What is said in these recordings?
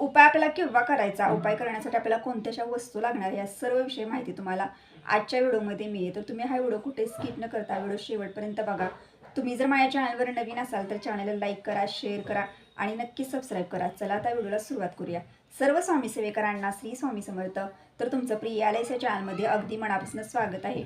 उपाय आपल्याला केव्हा करायचा? उपाय करण्यासाठी आपल्याला कोणत्याशा वस्तू लागणार? या सर्व विषयी माहिती तुम्हाला आजच्या व्हिडिओमध्ये मिळेल. तर तुम्ही हा व्हिडिओ कुठे स्किप न करता व्हिडिओ शेवटपर्यंत बघा. तुम्ही जर माझ्या चॅनलवर नवीन असाल तर चॅनलला लाईक करा शेअर करा आणि नक्की सबस्क्राईब करा. चला आता व्हिडिओला सुरुवात करूया. सर्व स्वामी सेवेकरांना श्री स्वामी समर्थ. तर तुमचं प्रिय आलयच्या चॅनलमध्ये अगदी मनापासून स्वागत आहे.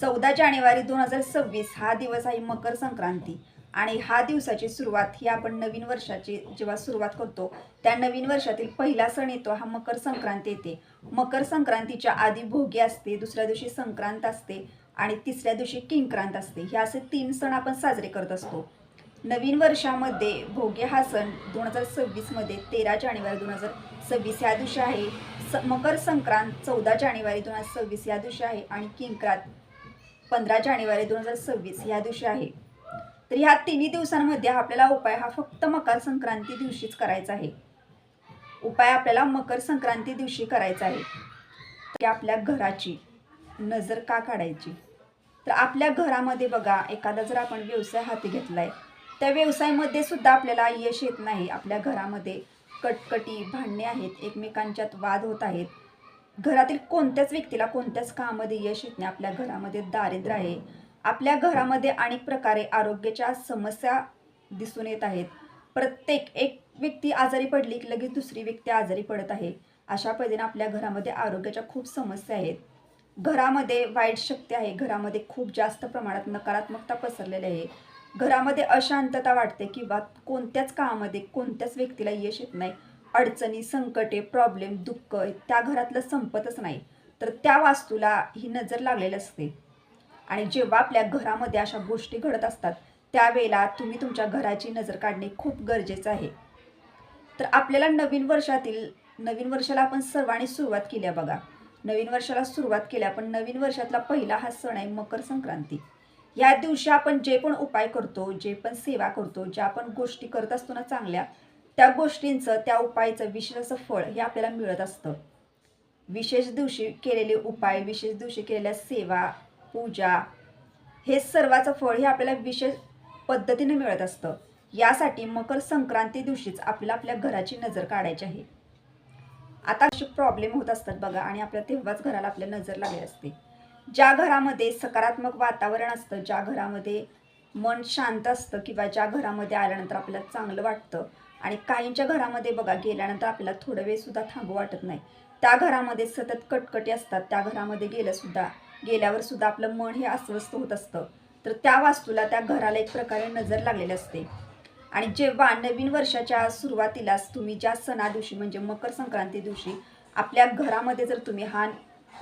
चौदा जानेवारी दोन हजार सव्वीस हा दिवस आहे मकर संक्रांती. आणि हा दिवसाची सुरुवात ही आपण नवीन वर्षाची जेव्हा सुरुवात करतो त्या नवीन वर्षातील पहिला सण येतो हा मकर संक्रांती येते. मकर संक्रांतीच्या आधी भोगी असते दुसऱ्या दिवशी संक्रांत असते आणि तिसऱ्या दिवशी किंक्रांत असते. हे असे तीन सण आपण साजरे करत असतो. नवीन वर्षामध्ये भोगी हा सण दोन हजार सव्वीसमध्ये तेरा जानेवारी दोन हजार सव्वीस या दिवशी आहे. स मकर संक्रांत चौदा जानेवारी दोन हजार सव्वीस या दिवशी आहे आणि किंक्रांत पंधरा जानेवारी दोन हजार सव्वीस या दिवशी आहे. तर ह्या तिन्ही दिवसांमध्ये आपल्याला उपाय हा फक्त मकर संक्रांती दिवशीच करायचा आहे. उपाय आपल्याला मकर संक्रांती दिवशी करायचा आहे. की आपल्या घराची नजर का काढायची? तर आपल्या घरामध्ये बघा एखादा जर आपण व्यवसाय हाती घेतलाय त्या व्यवसायामध्ये सुद्धा आपल्याला यश येत नाही. आपल्या घरामध्ये कटकटी भांडणे आहेत एकमेकांच्यात वाद होत आहेत. घरातील कोणत्याच व्यक्तीला कोणत्याच कामामध्ये यश येत नाही. आपल्या घरामध्ये दारिद्र्य आहे. आपल्या घरामध्ये अनेक प्रकारे आरोग्याच्या समस्या दिसून येत आहेत. प्रत्येक एक व्यक्ती आजारी पडली की लगेच दुसरी व्यक्ती आजारी पडत आहे. अशा पद्धतीने आपल्या घरामध्ये आरोग्याच्या खूप समस्या आहेत. घरामध्ये वाईट शक्ती आहे. घरामध्ये खूप जास्त प्रमाणात नकारात्मकता पसरलेली आहे. घरामध्ये अशांतता वाटते किंवा कोणत्याच कामामध्ये कोणत्याच व्यक्तीला यश येत नाही. अडचणी संकटे प्रॉब्लेम दुःख त्या घरातलं संपतच नाही. तर त्या वास्तूला ही नजर लागलेली असते. आणि जेव्हा आपल्या घरामध्ये अशा गोष्टी घडत असतात त्यावेळेला तुम्ही तुमच्या घराची नजर काढणे खूप गरजेचं आहे. तर आपल्याला नवीन वर्षातील नवीन वर्षाला आपण सर्वांनी सुरुवात केली आहे बघा. नवीन वर्षाला सुरुवात केल्या पण नवीन वर्षातला पहिला हा सण आहे मकर संक्रांती. या दिवशी आपण जे पण उपाय करतो जे पण सेवा करतो ज्या पण गोष्टी करत असतो ना चांगल्या त्या गोष्टींचं त्या उपायाचं विशेष असं फळ हे आपल्याला मिळत असतं. विशेष दिवशी केलेले उपाय विशेष दिवशी केलेल्या सेवा पूजा हे सर्वाचं फळ हे आपल्याला विशेष पद्धतीने मिळत असतं. यासाठी मकर संक्रांती दिवशीच आपल्याला आपल्या घराची नजर काढायची आहे. आता असे प्रॉब्लेम होत असतात बघा आणि आपल्या तेव्हाच घराला आपल्या नजर लागली असते. ज्या घरामध्ये सकारात्मक वातावरण असतं ज्या घरामध्ये मन शांत असतं किंवा ज्या घरामध्ये आल्यानंतर आपल्याला चांगलं वाटतं आणि काहींच्या घरामध्ये बघा गेल्यानंतर आपल्याला थोडं वेळसुद्धा थांबू वाटत नाही. त्या घरामध्ये सतत कटकटी असतात त्या घरामध्ये गेलंसुद्धा गेल्यावर सुद्धा आपलं मन हे अस्वस्थ होत असतं. तर त्या वास्तूला त्या घराला एक प्रकारे नजर लागलेली असते. आणि जेव्हा नवीन वर्षाच्या सुरुवातीलाच तुम्ही ज्या सणा दिवशी म्हणजे मकर संक्रांती दिवशी आपल्या घरामध्ये जर तुम्ही हा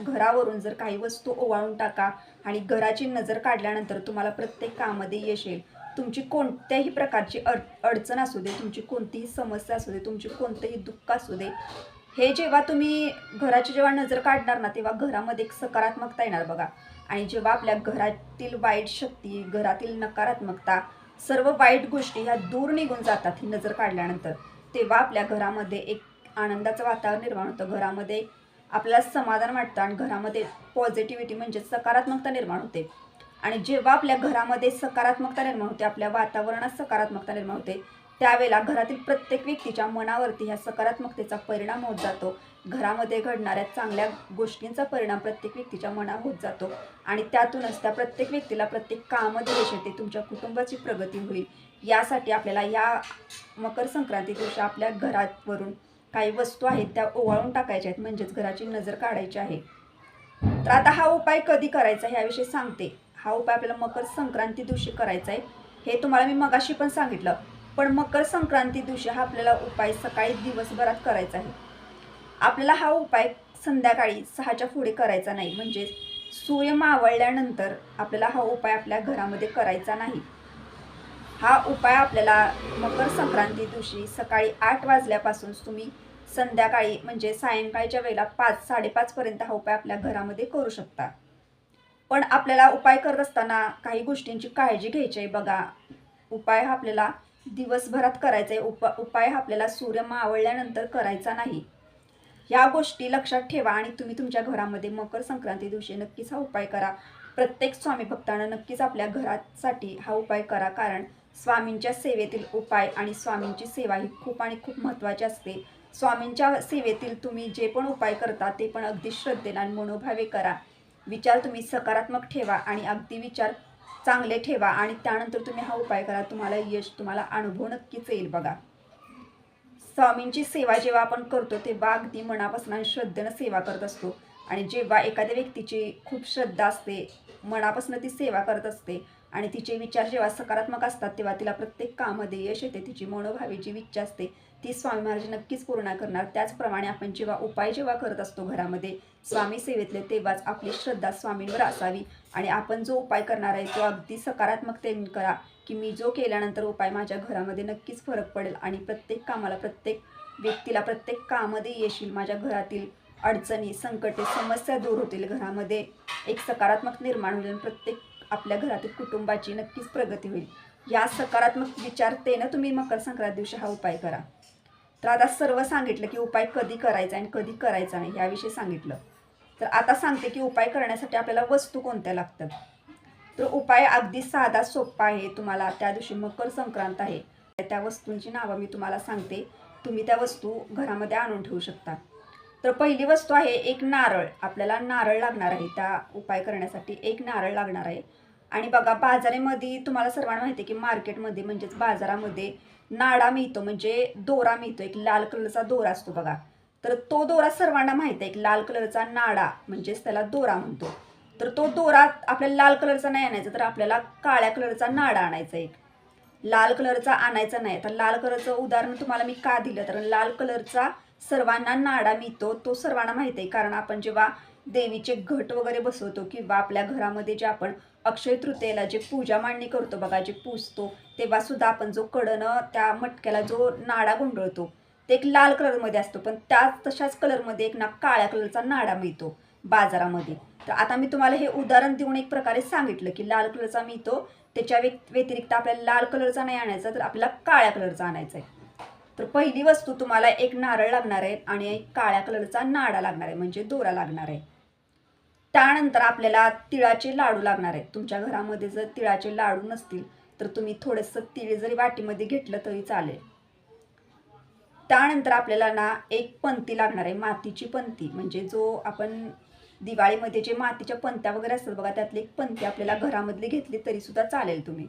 घरावरून जर काही वस्तू ओवाळून टाका आणि घराची नजर काढल्यानंतर तुम्हाला प्रत्येक कामामध्ये यश येईल. तुमची कोणत्याही प्रकारची अड अडचण असू दे तुमची कोणतीही समस्या असू दे तुमची कोणतंही दुःख असू दे हे जेव्हा तुम्ही घराची जेव्हा नजर काढणार ना तेव्हा घरामध्ये एक सकारात्मकता येणार बघा. आणि जेव्हा आपल्या घरातील वाईट शक्ती घरातील नकारात्मकता सर्व वाईट गोष्टी ह्या दूर निघून जातात ही नजर काढल्यानंतर तेव्हा आपल्या घरामध्ये एक आनंदाचं वातावरण निर्माण होतं. घरामध्ये आपल्याला समाधान वाटतं आणि घरामध्ये पॉझिटिव्हिटी म्हणजे सकारात्मकता निर्माण होते. आणि जेव्हा आपल्या घरामध्ये सकारात्मकता निर्माण होते आपल्या वातावरणात सकारात्मकता निर्माण होते त्यावेळेला घरातील प्रत्येक व्यक्तीच्या मनावरती ह्या सकारात्मकतेचा परिणाम होत जातो. घरामध्ये घडणाऱ्या चांगल्या गोष्टींचा परिणाम प्रत्येक व्यक्तीच्या मनावर होत जातो आणि त्यातूनच त्या प्रत्येक व्यक्तीला प्रत्येक कामामध्ये यश येते तुमच्या कुटुंबाची प्रगती होईल. यासाठी आपल्याला या मकर संक्रांती दिवशी आपल्या घरावरून काही वस्तू आहेत त्या ओवाळून टाकायच्या आहेत म्हणजेच घराची नजर काढायची आहे. तर आता हा उपाय कधी करायचा ह्याविषयी सांगते. हा उपाय आपल्याला मकर संक्रांती दिवशी करायचा आहे. हे तुम्हाला मी मगाशी पण सांगितलं. पण मकर संक्रांती दिवशी हा आपल्याला उपाय सकाळी दिवसभरात करायचा आहे. आपल्याला हा उपाय संध्याकाळी सहाच्या पुढे करायचा नाही. म्हणजे सूर्य मावळल्यानंतर आपल्याला हा उपाय आपल्या घरामध्ये करायचा नाही. हा उपाय आपल्याला मकर संक्रांती दिवशी सकाळी आठ वाजल्यापासून तुम्ही संध्याकाळी म्हणजे सायंकाळच्या वेळेला पाच साडेपाचपर्यंत हा उपाय आपल्या घरामध्ये करू शकता. पण आपल्याला उपाय करत असताना काही गोष्टींची काळजी घ्यायची आहे. बघा उपाय हा आपल्याला दिवसभरात करायचा आहे उपा उपाय हा आपल्याला सूर्य मावळल्यानंतर करायचा नाही. या गोष्टी लक्षात ठेवा आणि तुम्ही तुमच्या घरामध्ये मकर संक्रांती दिवशी नक्कीच हा उपाय करा. प्रत्येक स्वामी भक्तानं नक्कीच आपल्या घरासाठी हा उपाय करा कारण स्वामींच्या सेवेतील उपाय आणि स्वामींची सेवा ही खूप आणि खूप महत्त्वाची असते. स्वामींच्या सेवेतील तुम्ही जे पण उपाय करता ते पण अगदी श्रद्धेने आणि मनोभावे करा. विचार तुम्ही सकारात्मक ठेवा आणि अगदी विचार चांगले ठेवा आणि त्यानंतर तुम्ही हा उपाय करा. तुम्हाला यश तुम्हाला अनुभव नक्कीच येईल बघा. स्वामींची सेवा जेव्हा आपण करतो तेव्हा अगदी मनापासून आणि श्रद्धेनं सेवा करत असतो. आणि जेव्हा एखाद्या व्यक्तीची खूप श्रद्धा असते मनापासून ती सेवा करत असते आणि तिचे विचार जेव्हा सकारात्मक असतात तेव्हा तिला प्रत्येक कामामध्ये यश येते. तिची मनोभावी जी इच्छा असते ती स्वामी महाराज नक्कीच पूर्ण करणार. त्याचप्रमाणे आपण जेव्हा उपाय जेव्हा करत असतो घरामध्ये स्वामी सेवेतले तेव्हाच आपली श्रद्धा स्वामींवर असावी. आणि आपण जो उपाय करणार आहे तो अगदी सकारात्मकतेने करा की मी जो केल्यानंतर उपाय माझ्या घरामध्ये नक्कीच फरक पडेल आणि प्रत्येक कामाला प्रत्येक व्यक्तीला प्रत्येक कामामध्ये येशील. माझ्या घरातील अडचणी संकटे समस्या दूर होतील. घरामध्ये एक सकारात्मक निर्माण होईल प्रत्येक आपल्या घरातील कुटुंबाची नक्कीच प्रगती होईल. या सकारात्मक विचारतेनं तुम्ही मकर संक्रांत दिवशी हा उपाय करा. तर आता सर्व सांगितलं की उपाय कधी करायचा आणि कधी करायचा नाही याविषयी सांगितलं. तर आता सांगते की उपाय करण्यासाठी आपल्याला वस्तू कोणत्या लागतात? तर उपाय अगदी साधा सोपा आहे. तुम्हाला त्या दिवशी मकर संक्रांत आहे. त्या वस्तूंची नावं मी तुम्हाला सांगते. तुम्ही त्या वस्तू घरामध्ये आणून ठेवू शकता. तर पहिली वस्तू आहे एक नारळ. आपल्याला नारळ लागणार आहे. त्या उपाय करण्यासाठी एक नारळ लागणार आहे. आणि बघा बाजारामध्ये तुम्हाला सर्वांना माहिती आहे की मार्केटमध्ये म्हणजेच बाजारामध्ये नाडा मिळतो म्हणजे दोरा मिळतो एक लाल कलरचा दोरा असतो बघा. तर तो दोरा सर्वांना माहीत आहे एक लाल कलरचा नाडा म्हणजेच त्याला दोरा म्हणतो. तर तो दोरा आपल्याला लाल कलरचा नाही आणायचा तर आपल्याला काळ्या कलरचा नाडा आणायचा एक. लाल कलरचा आणायचा नाही. तर लाल कलरचं उदाहरण तुम्हाला मी का दिलं? तर लाल कलरचा सर्वांना नाडा मिळतो तो सर्वांना माहीत आहे. कारण आपण जेव्हा देवीचे घट वगैरे बसवतो किंवा आपल्या घरामध्ये जे आपण अक्षय तृतीयेला जे पूजा मांडणी करतो बघा जे पूजतो तेव्हा सुद्धा आपण जो कडनं त्या मटक्याला जो नाडा गुंडळतो ते एक लाल कलरमध्ये असतो. पण त्याच तशाच कलरमध्ये एक ना काळ्या कलरचा नाडा मिळतो बाजारामध्ये. तर आता मी तुम्हाला हे उदाहरण देऊन एक प्रकारे सांगितलं की लाल कलरचा मिळतो त्याच्या व्यतिरिक्त आपल्याला लाल कलरचा नाही आणायचा तर आपल्याला काळ्या कलरचा आणायचा आहे. तर पहिली वस्तू तुम्हाला एक नारळ लागणार आहे आणि एक काळ्या कलरचा नाडा लागणार आहे म्हणजे दोरा लागणार आहे. त्यानंतर आपल्याला तिळाचे लाडू लागणार आहेत. तुमच्या घरामध्ये जर तिळाचे लाडू नसतील तर तुम्ही थोडंसं तिळ जरी वाटीमध्ये घेतलं तरी चालेल. त्यानंतर आपल्याला ना एक पंती लागणार आहे मातीची पंती. म्हणजे जो आपण दिवाळीमध्ये जे मातीच्या पंत्या वगैरे असतात बघा त्यातली एक पंती आपल्याला घरामधली घेतली तरीसुद्धा चालेल तुम्ही.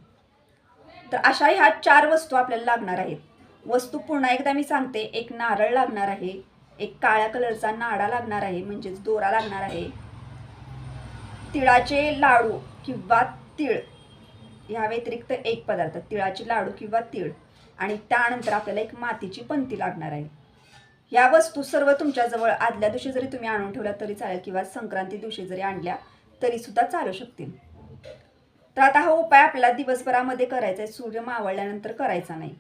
तर अशा ह्या चार वस्तू आपल्याला लागणार आहेत. वस्तू पुन्हा एकदा मी सांगते एक नारळ लागणार आहे एक काळ्या कलरचा नाडा लागणार आहे म्हणजेच दोरा लागणार आहे तिळाचे लाडू किंवा तीळ. ह्या व्यतिरिक्त एक पदार्थ तिळाचे लाडू किंवा तीळ. आणि त्यानंतर आपल्याला एक मातीची पंती लागणार आहे. या वस्तू सर्व तुमच्याजवळ आदल्या दिवशी जरी तुम्ही आणून ठेवल्या तरी चालेल किंवा संक्रांती दिवशी जरी आणल्या तरीसुद्धा चालू शकतील. तर आता हा उपाय आपल्याला दिवसभरामध्ये करायचा आहे सूर्य मावळल्यानंतर करायचा नाही.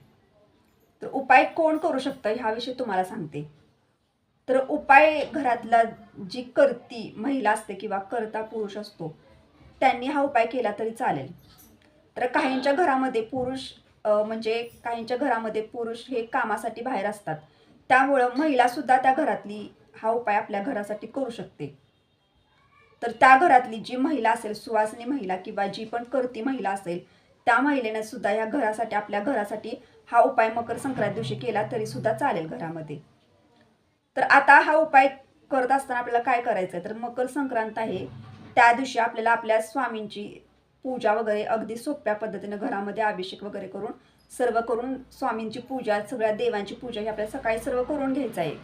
तर उपाय कोण करू शकतं ह्याविषयी तुम्हाला सांगते. तर उपाय घरातला जी करती महिला असते किंवा करता पुरुष असतो त्यांनी हा उपाय केला तरी चालेल. तर काहींच्या घरामध्ये पुरुष म्हणजे काहींच्या घरामध्ये पुरुष हे कामासाठी बाहेर असतात. त्यामुळं महिलासुद्धा त्या घरातली हा उपाय आपल्या घरासाठी करू शकते. तर त्या घरातली जी महिला असेल सुवासिनी महिला किंवा जी पण करती महिला असेल त्या महिलेनं सुद्धा या घरासाठी आपल्या घरासाठी हा उपाय मकर संक्रांत दिवशी केला तरी सुद्धा चालेल घरामध्ये. तर आता हा उपाय करत असताना आपल्याला काय करायचं आहे तर मकर संक्रांत आहे. त्या दिवशी आपल्याला आपल्या स्वामींची पूजा वगैरे अगदी सोप्या पद्धतीनं घरामध्ये अभिषेक वगैरे करून सर्व करून स्वामींची पूजा सगळ्या देवांची पूजा ही आपल्याला सकाळी सर्व करून घ्यायचं आहे.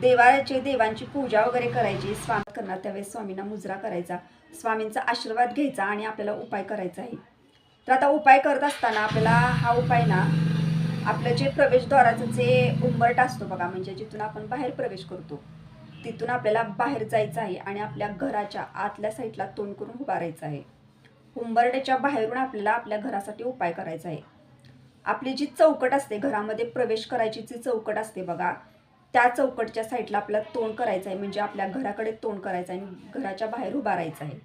देवाचे देवांची पूजा वगैरे करायची स्वामी करणार त्यावेळेस स्वामींना मुजरा करायचा स्वामींचा आशीर्वाद घ्यायचा आणि आपल्याला उपाय करायचा आहे. तर आता उपाय करत असताना आपल्याला हा उपाय ना आपलं जे प्रवेशद्वाराचं जे उंबरट असतो बघा म्हणजे जिथून आपण बाहेर प्रवेश करतो तिथून आपल्याला बाहेर जायचं आहे आणि आपल्या घराच्या आतल्या साईडला तोंड करून उभारायचं आहे. उंबरट्याच्या बाहेरून आपल्याला आपल्या घरासाठी उपाय करायचा आहे. आपली जी चौकट असते घरामध्ये प्रवेश करायची जी चौकट असते बघा त्या चौकटच्या साईडला आपल्याला तोंड करायचं आहे म्हणजे आपल्या घराकडे तोंड करायचं आहे आणि घराच्या बाहेर उभा राहायचं आहे.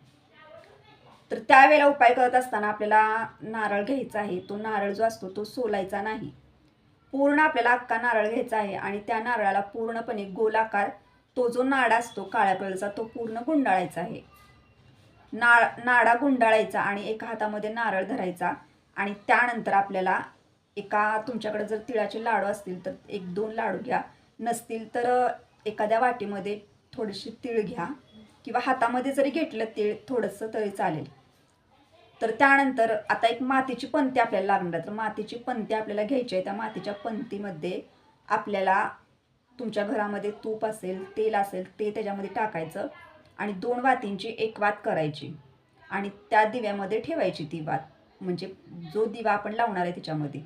तर त्यावेळेला उपाय करत असताना आपल्याला नारळ घ्यायचा आहे. तो नारळ जो असतो तो सोलायचा नाही. पूर्ण आपल्याला अख्खा नारळ घ्यायचा आहे आणि त्या नारळाला पूर्णपणे गोलाकार तो जो नाडा असतो काळ्या कलरचा तो पूर्ण गुंडाळायचा आहे. नाळ नाडा गुंडाळायचा आणि एका हातामध्ये नारळ धरायचा आणि त्यानंतर आपल्याला एका तुमच्याकडे जर तिळाचे लाडू असतील तर एक दोन लाडू घ्या. नसतील तर एखाद्या वाटीमध्ये थोडीशी तीळ घ्या किंवा हातामध्ये जरी घेतलं तीळ थोडंसं तरी चालेल. तर त्यानंतर आता एक मातीची पंती आपल्याला लागणार आहे. तर मातीची पंती आपल्याला घ्यायची आहे. त्या मातीच्या पंतीमध्ये आपल्याला तुमच्या घरामध्ये तूप असेल तेल असेल ते त्याच्यामध्ये टाकायचं आणि दोन वातींची एक वात करायची आणि त्या दिव्यामध्ये ठेवायची ती वात. म्हणजे जो दिवा आपण लावणार आहे त्याच्यामध्ये.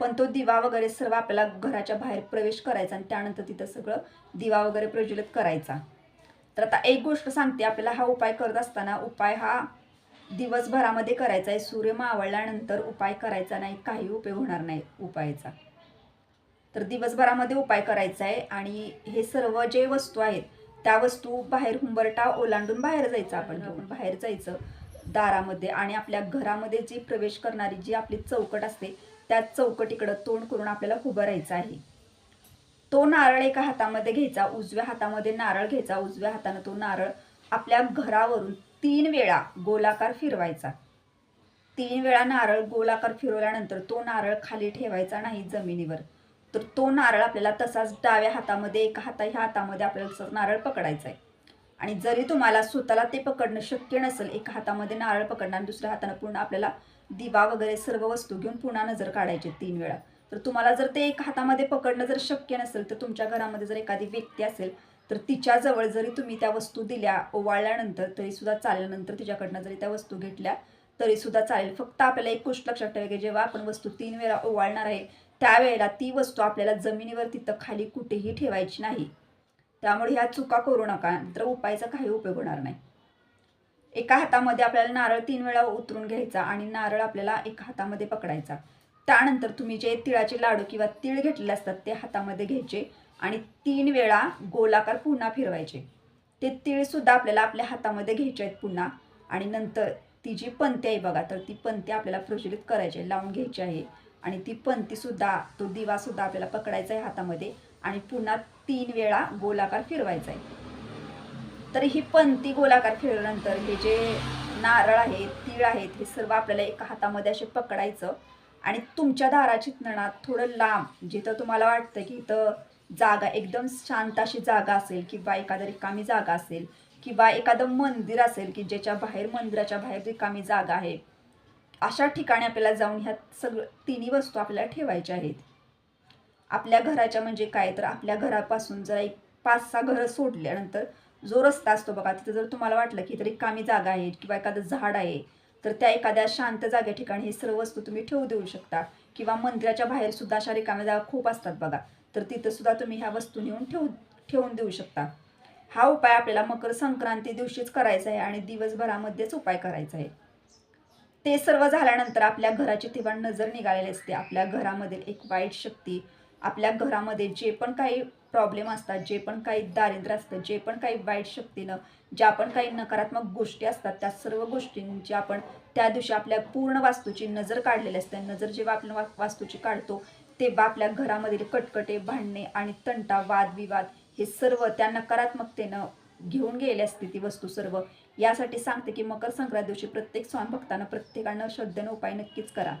पण तो दिवा वगैरे सर्व आपल्याला घराच्या बाहेर प्रवेश करायचा आणि त्यानंतर तिथं सगळं दिवा वगैरे प्रज्वलित करायचा. तर आता एक गोष्ट सांगते आपल्याला हा उपाय करत असताना उपाय हा दिवसभरामध्ये करायचा आहे. सूर्य मावळल्यानंतर उपाय करायचा नाही. काही उपयोग होणार नाही उपायाचा. तर दिवसभरामध्ये उपाय करायचा आहे आणि हे सर्व जे वस्तू आहेत त्या वस्तू बाहेर हुंबरटा ओलांडून बाहेर जायचं आपण घेऊन. बाहेर जायचं दारामध्ये आणि आपल्या घरामध्ये जी प्रवेश करणारी जी आपली चौकट असते त्या चौकटीकडं तोंड करून आपल्याला उभं राहायचं आहे. तो नारळ एका हातामध्ये घ्यायचा उजव्या हातामध्ये नारळ घ्यायचा. उजव्या हातानं तो नारळ आपल्या घरावरून तीन वेळा गोलाकार फिरवायचा. तीन वेळा नारळ गोलाकार फिरवल्यानंतर तो नारळ खाली ठेवायचा नाही जमिनीवर. तर तो नारळ आपल्याला तसाच डाव्या हातामध्ये एका हाता ह्या हातामध्ये आपल्याला नारळ पकडायचा आहे आणि जरी तुम्हाला स्वतःला ते पकडणं शक्य नसेल एका हातामध्ये नारळ पकडणं आणि दुसऱ्या हाताने पूर्ण आपल्याला दिवा वगैरे सर्व वस्तू घेऊन पुन्हा नजर काढायची तीन वेळा. तर तुम्हाला जर ते एका हातामध्ये पकडणं जर शक्य नसेल तर तुमच्या घरामध्ये जर एखादी व्यक्ती असेल तर तिच्याजवळ जरी तुम्ही त्या वस्तू दिल्या ओवाळल्यानंतर तरी सुद्धा तिच्याकडनं जरी त्या वस्तू घेतल्या तरी सुद्धा चालेल. फक्त आपल्याला एक गोष्ट लक्षात ठेवा की जेव्हा आपण वस्तू तीन वेळा ओवाळणार आहे त्यावेळेला ती वस्तू आपल्याला जमिनीवर तिथं खाली कुठेही ठेवायची नाही. त्यामुळे ह्या चुका करू नका तर उपायचा काही उपयोग होणार नाही. एका हातामध्ये आपल्याला नारळ तीन वेळा उतरून घ्यायचा आणि नारळ आपल्याला एका हातामध्ये पकडायचा. त्यानंतर तुम्ही जे तिळाचे लाडू किंवा तीळ घेतलेले असतात ते हातामध्ये घ्यायचे. आणि तीन वेळा गोलाकार पुन्हा फिरवायचे. ते तिळसुद्धा आपल्याला आपल्या हातामध्ये घ्यायचे आहेत पुन्हा. आणि नंतर ती जी पंती आहे बघा तर ती पंती आपल्याला प्रज्वलित करायची आहे लावून घ्यायची आहे. आणि ती पंतीसुद्धा तो दिवासुद्धा आपल्याला पकडायचा आहे हातामध्ये. आणि पुन्हा तीन वेळा गोलाकार फिरवायचा आहे. तर ही पंती गोलाकार फिरवल्यानंतर हे जे नारळ आहे तीळ आहेत हे सर्व आपल्याला एका हातामध्ये असे पकडायचं. आणि तुमच्या दाराची नणात थोडं लांब जिथं तुम्हाला वाटतं की इथं जागा एकदम शांत अशी जागा असेल किंवा एखादं रिकामी जागा असेल किंवा एखादं मंदिर असेल की ज्याच्या बाहेर मंदिराच्या बाहेर रिकामी जागा आहे अशा ठिकाणी आपल्याला जाऊन ह्या सगळं तिन्ही वस्तू आपल्याला ठेवायच्या आहेत. आपल्या घराच्या म्हणजे काय? तर आपल्या घरापासून जर एक पाच सहा घरं सोडल्यानंतर जो रस्ता असतो बघा तिथं जर तुम्हाला वाटलं की तरी कामी जागा आहे किंवा एखादं झाड आहे तर त्या एखाद्या शांत जागे ठिकाणी हे सर्व वस्तू तुम्ही ठेवू देऊ शकता किंवा मंदिराच्या बाहेर सुद्धा अशा रिकाम्या जागा खूप असतात बघा. तर तिथं सुद्धा तुम्ही ह्या वस्तू नेऊन ठेवू ठेवून देऊ शकता. हा उपाय आपल्याला मकर संक्रांती दिवशीच करायचा आहे आणि दिवसभरामध्येच उपाय करायचा आहे. ते सर्व झाल्यानंतर आपल्या घराची तेव्हा नजर निघालेली असते. आपल्या घरामधील एक वाईट शक्ती आपल्या घरामध्ये जे पण काही प्रॉब्लेम असतात जे पण काही दारिद्र्य असतं जे पण काही वाईट शक्तीनं ज्या पण काही नकारात्मक गोष्टी असतात त्या सर्व गोष्टींची आपण त्या दिवशी आपल्या पूर्ण वास्तूची नजर काढलेली असते. नजर जेव्हा आपण वास्तूची काढतो तेव्हा आपल्या घरामधील कटकटे भांडणे आणि तंटा वादविवाद हे सर्व त्या नकारात्मकतेनं घेऊन गेले असते ती वस्तू सर्व. यासाठी सांगते की मकर संक्रांत दिवशी प्रत्येक स्वामी भक्तानं प्रत्येकानं श्रद्धेनं उपाय नक्कीच करा.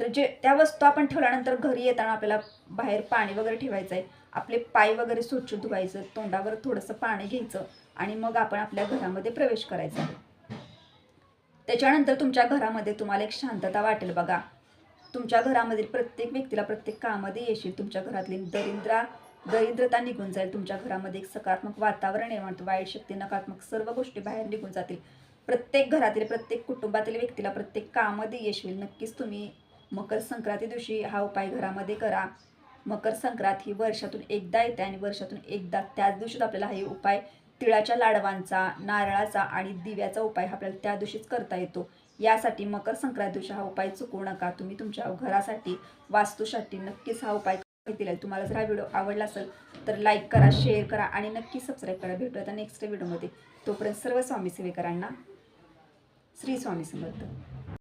तर जे त्या वस्तू आपण ठेवल्यानंतर घरी येताना आपल्याला बाहेर पाणी वगैरे ठेवायचं आहे आपले पाय वगैरे स्वच्छ धुवायचं तोंडावर थोडंसं पाणी घ्यायचं आणि मग आपण आपल्या घरामध्ये प्रवेश करायचा. त्याच्यानंतर तुमच्या घरामध्ये तुम्हाला एक शांतता वाटेल बघा. तुमच्या घरामधील प्रत्येक व्यक्तीला प्रत्येक कामामध्ये येशील. तुमच्या घरातली दरिद्रा दरिद्रता निघून जाईल. तुमच्या घरामध्ये एक सकारात्मक वातावरण निर्माण होतं. वाईट शक्ती नकारात्मक सर्व गोष्टी बाहेर निघून जातील. प्रत्येक घरातील प्रत्येक कुटुंबातील व्यक्तीला प्रत्येक कामामध्ये येशील. नक्कीच तुम्ही मकर संक्रांती दिवशी हा उपाय घरामध्ये करा. मकर संक्रांत ही वर्षातून एकदा येते आणि वर्षातून एकदा त्याच दिवशीच आपल्याला हे उपाय तिळाच्या लाडवांचा नारळाचा आणि दिव्याचा उपाय हा आपल्याला त्या दिवशीच करता येतो. यासाठी मकर संक्रांत दिवशी हा उपाय चुकवू नका. तुम्ही तुमच्या घरासाठी वास्तूसाठी नक्कीच हा उपाय दिला तुम्हाला जर हा व्हिडिओ आवडला असेल तर लाईक करा शेअर करा आणि नक्की सबस्क्राईब करा. भेटूया आता नेक्स्ट व्हिडिओमध्ये तोपर्यंत सर्व स्वामी सेवेकरांना श्री स्वामी समर्थ.